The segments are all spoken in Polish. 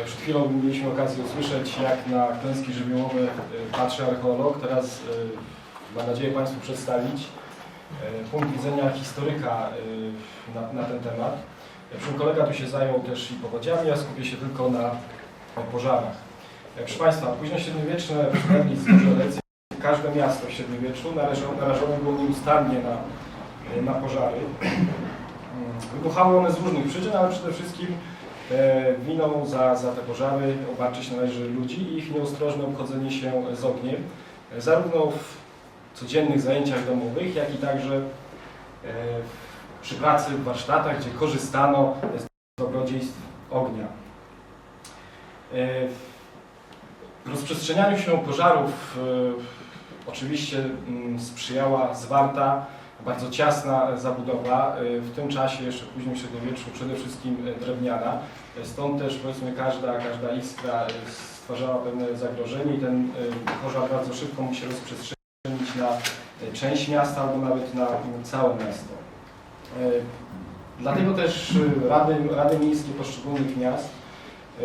E, Przed chwilą mieliśmy okazję usłyszeć, jak na klęski żywiołowe e, patrzy archeolog. Teraz e, mam nadzieję Państwu przedstawić punkt widzenia historyka na, na ten temat. Przecież kolega tu się zajął też i powodziami, ja skupię się tylko na pożarach. Proszę Państwa, późnośredniowieczne przynajmniej zgorzelec, każde miasto w średniowieczu narażone, narażone było nieustannie na, na pożary. Wybuchały one z różnych przyczyn, ale przede wszystkim winą za, za te pożary obarczyć należy ludzi i ich nieostrożne obchodzenie się z ogniem, e, zarówno w codziennych zajęciach domowych, jak i także e, przy pracy w warsztatach, gdzie korzystano z dobrodziejstw ognia. E, Rozprzestrzenianiu się pożarów e, oczywiście mm, sprzyjała zwarta, bardzo ciasna zabudowa, e, w tym czasie jeszcze w późnym średniowieczu przede wszystkim e, drewniana. E, Stąd też powiedzmy każda, każda iskra e, stwarzała pewne zagrożenie i ten e, pożar bardzo szybko mógł się rozprzestrzenić na e, część miasta albo nawet na całe miasto. E, Dlatego też e, rady, rady miejskie poszczególnych miast e,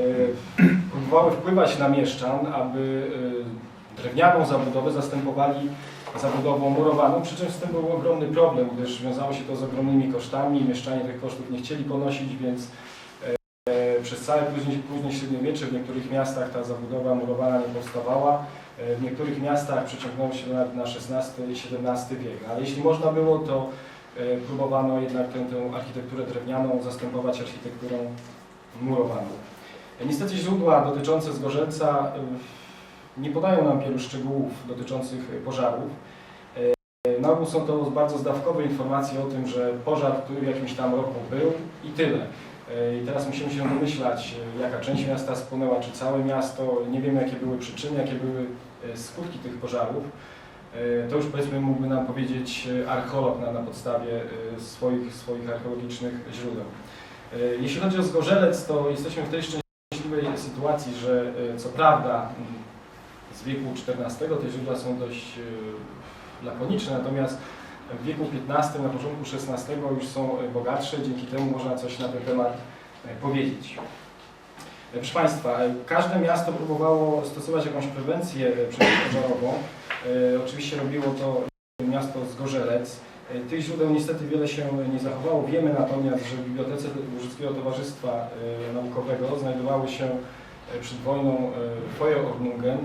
próbowały wpływać na mieszczan, aby e, drewnianą zabudowę zastępowali zabudową murowaną, przy czym z tym był ogromny problem, gdyż wiązało się to z ogromnymi kosztami, mieszczanie tych kosztów nie chcieli ponosić, więc e, przez całe później, później średniowiecze w niektórych miastach ta zabudowa murowana nie powstawała, e, w niektórych miastach przeciągnęło się nawet na XVI i XVII wiek. Ale jeśli można było, to e, próbowano jednak tę, tę architekturę drewnianą zastępować architekturą murowaną. Niestety źródła dotyczące Zgorzelca nie podają nam wielu szczegółów dotyczących pożarów. E, Na ogół są to bardzo zdawkowe informacje o tym, że pożar który w jakimś tam roku był i tyle. E, I teraz musimy się domyślać, e, jaka część miasta spłonęła, czy całe miasto. Nie wiemy, jakie były przyczyny, jakie były skutki tych pożarów. To już powiedzmy mógłby nam powiedzieć archeolog na, na podstawie swoich, swoich archeologicznych źródeł. Jeśli chodzi o Zgorzelec, to jesteśmy w tej szczęśliwej sytuacji, że co prawda z wieku XIV te źródła są dość e, lakoniczne, natomiast w wieku XV, na początku XVI już są bogatsze, dzięki temu można coś na ten temat e, powiedzieć. E, Proszę Państwa, każde miasto próbowało stosować jakąś prewencję przeciwpożarową. Oczywiście robiło to miasto Zgorzelec. Tych źródeł niestety wiele się nie zachowało. Wiemy natomiast, że w Bibliotece Łużyckiego Towarzystwa Naukowego znajdowały się przed wojną e, Feuerordnungen e,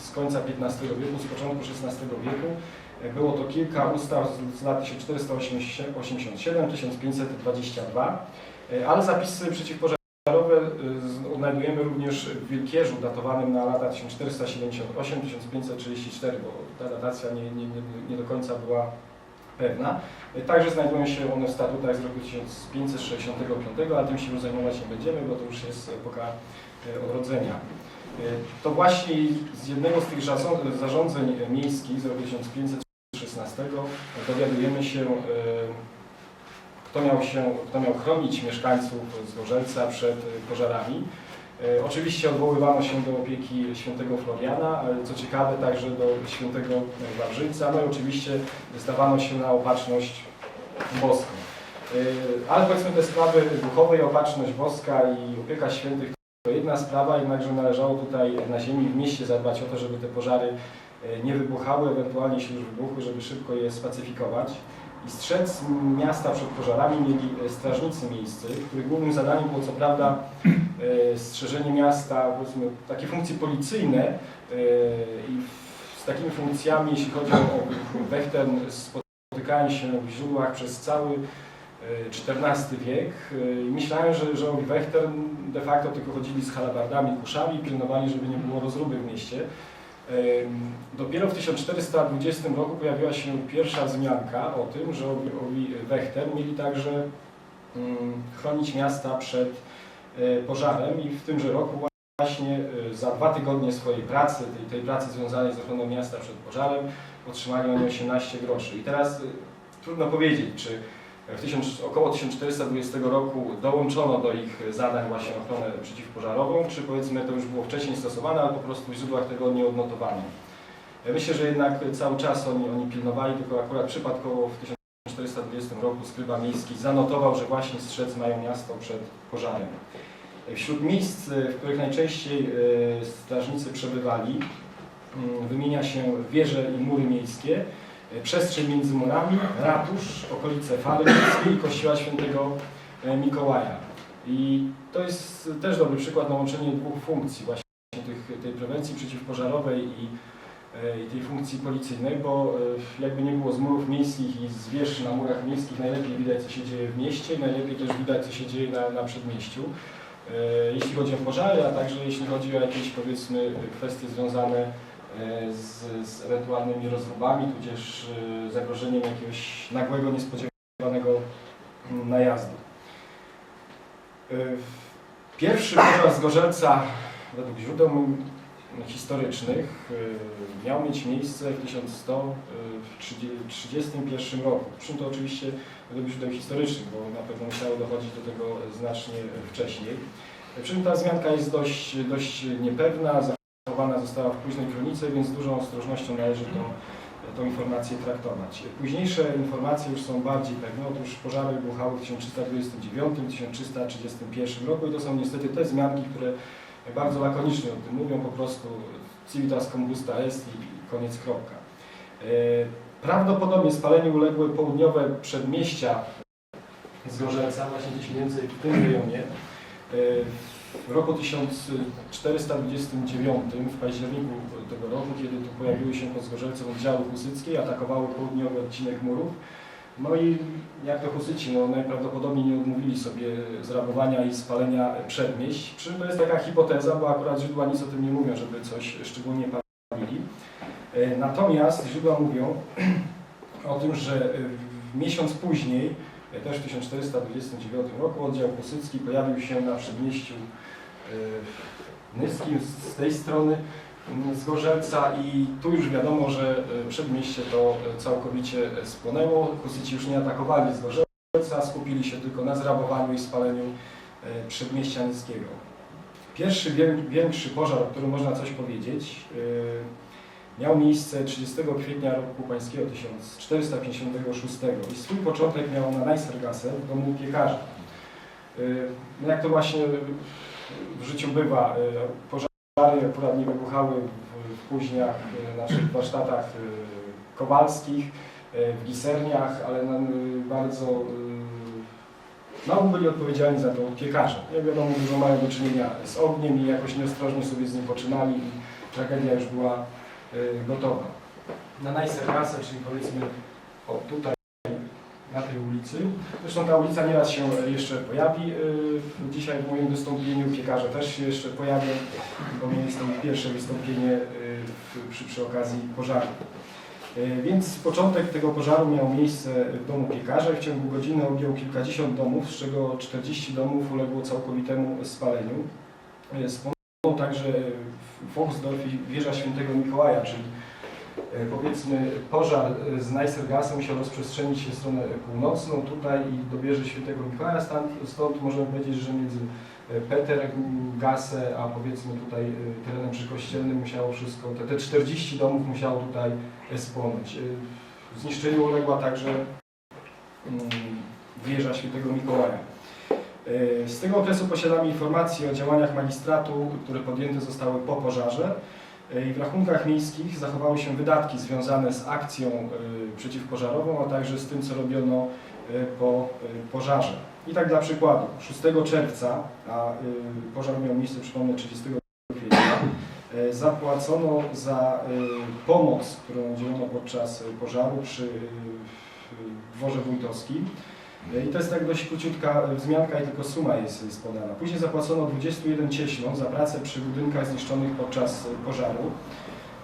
z końca XV wieku, z początku XVI wieku. E, Było to kilka ustaw z- lat 1487-1522, e, ale zapisy przeciwpożarowe e, odnajdujemy również w Wielkierzu datowanym na lata 1478-1534, bo ta datacja nie, nie, nie do końca była pewna. Także znajdują się one w statutach z roku 1565, ale tym się już zajmować nie będziemy, bo to już jest epoka e, odrodzenia. E, To właśnie z jednego z tych zarząd- zarządzeń miejskich z roku 1516 dowiadujemy się, e, kto miał, się, kto miał chronić mieszkańców Zgorzelca przed pożarami. E, Oczywiście odwoływano się do opieki świętego Floriana, ale co ciekawe także do świętego Wawrzyńca, no i oczywiście zdawano się na opatrzność boską. E, Ale powiedzmy te sprawy duchowe opatrzność boska i opieka świętych to jedna sprawa, jednakże należało tutaj na ziemi w mieście zadbać o to, żeby te pożary e, nie wybuchały, ewentualnie jeśli już wybuchły, żeby szybko je spacyfikować. I strzec miasta przed pożarami mieli e, strażnicy miejscy, których głównym zadaniem było co prawda e, strzeżenie miasta, powiedzmy takie funkcje policyjne e, i z takimi funkcjami, jeśli chodzi o Wechtern, spotykałem się w źródłach przez cały XIV wiek i myślałem, że, że Wechtern de facto tylko chodzili z halabardami, kuszami i pilnowali, żeby nie było rozruby w mieście. Dopiero w 1420 roku pojawiła się pierwsza wzmianka o tym, że owi Wechter mieli także mm, chronić miasta przed e, pożarem i w tymże roku właśnie e, za dwa tygodnie swojej pracy, tej, tej pracy związanej z ochroną miasta przed pożarem, otrzymali oni 18 groszy. I teraz e, trudno powiedzieć, czy w 1000, około 1420 roku dołączono do ich zadań właśnie ochronę przeciwpożarową, czy powiedzmy to już było wcześniej stosowane, ale po prostu w źródłach tego nie odnotowano. Myślę, że jednak cały czas oni, oni pilnowali, tylko akurat przypadkowo w 1420 roku skryba miejski zanotował, że właśnie strzec mają miasto przed pożarem. Wśród miejsc, w których najczęściej e, strażnicy przebywali, mm, wymienia się wieże i mury miejskie, przestrzeń między murami, ratusz, okolice Fary i kościoła świętego e, Mikołaja. I to jest też dobry przykład na łączenie dwóch funkcji, właśnie tych, tej prewencji przeciwpożarowej i, e, i tej funkcji policyjnej, bo e, jakby nie było z murów miejskich i z wież na murach miejskich, najlepiej widać co się dzieje w mieście, najlepiej też widać co się dzieje na, na przedmieściu. E, Jeśli chodzi o pożary, a także jeśli chodzi o jakieś powiedzmy kwestie związane e, z, z ewentualnymi rozróbami, tudzież e, zagrożeniem jakiegoś nagłego, niespodziewanego najazdu. E, Pierwszy pożar z Gorzelca według źródeł historycznych e, miał mieć miejsce w 1131 roku. Przy to oczywiście według źródeł historycznych, bo na pewno musiało dochodzić do tego znacznie wcześniej. Przy czym ta wzmianka jest dość, dość niepewna, zachowana została w późnej kronice, więc z dużą ostrożnością należy tą, tą informację traktować. Późniejsze informacje już są bardziej pewne. Otóż pożary wybuchały w 1329-1331 roku i to są niestety te wzmianki, które bardzo lakonicznie o tym mówią, po prostu civitas combusta est i koniec kropka. E, Prawdopodobnie spaleniu uległy południowe przedmieścia z Gorzelca, właśnie gdzieś więcej w tym rejonie. W roku 1429, w październiku tego roku, kiedy tu pojawiły się pod Zgorzelcem oddziały husyckie, atakowały południowy odcinek murów. No i jak to Husyci, no najprawdopodobniej nie odmówili sobie zrabowania i spalenia przedmieść. Przy czym to jest taka hipoteza, bo akurat źródła nic o tym nie mówią, żeby coś szczególnie palili. E, Natomiast źródła mówią o tym, że miesiąc później, też w 1429 roku, oddział Husycki pojawił się na przedmieściu e, Nyskim z tej strony m, z i tu już wiadomo, że e, przedmieście to e, całkowicie spłonęło. Husyci już nie atakowali z skupili się tylko na zrabowaniu i spaleniu przedmieścia Nyskiego. Pierwszy większy pożar, o którym można coś powiedzieć, miał miejsce 30 kwietnia roku pańskiego 1456 i swój początek miał na Najstergasse w domu piekarza. E, No jak to właśnie w życiu bywa, e, pożary akurat nie wybuchały w, późniach, e, naszych warsztatach kowalskich, w giserniach, ale bardzo mało byli odpowiedzialni za to piekarze. Jak wiadomo, dużo mają do czynienia z ogniem i jakoś nieostrożnie sobie z nim poczynali i tragedia już była e, gotowa. Na Najsergasse, czyli powiedzmy o tutaj na tej ulicy. Zresztą ta ulica nieraz się jeszcze pojawi. y, Dzisiaj w moim wystąpieniu piekarze też się jeszcze pojawią, bo jest to pierwsze wystąpienie y, przy, przy okazji pożaru. Y, Więc początek tego pożaru miał miejsce w domu piekarza w ciągu godziny objął kilkadziesiąt domów, z czego 40 domów uległo całkowitemu spaleniu. Także w Foxdorf i wieża świętego Mikołaja, czyli e, powiedzmy pożar e, z Najsergasem musiał rozprzestrzenić się w stronę północną tutaj i do wieży świętego Mikołaja. Stąd, stąd możemy powiedzieć, że między e, Peter Gasse, a powiedzmy tutaj terenem przykościelnym musiało wszystko, te, te 40 domów musiało tutaj spłonąć. Zniszczeniu uległa także mm, wieża świętego Mikołaja. E, Z tego okresu posiadamy informacje o działaniach magistratu, które podjęte zostały po pożarze. E, I w rachunkach miejskich zachowały się wydatki związane z akcją y, przeciwpożarową, a także z tym, co robiono po pożarze. I tak dla przykładu, 6 czerwca, a pożar miał miejsce, przypomnę, 30 kwietnia, zapłacono za pomoc, którą udzielono podczas pożaru przy dworze wójtowskim. I to jest tak dość króciutka wzmianka i tylko suma jest, jest podana. Później zapłacono 21 cieślom za pracę przy budynkach zniszczonych podczas y, pożaru.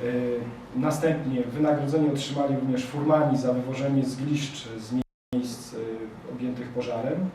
Y, Następnie wynagrodzenie otrzymali również furmani za wywożenie zgliszcz z miejsc y, objętych pożarem.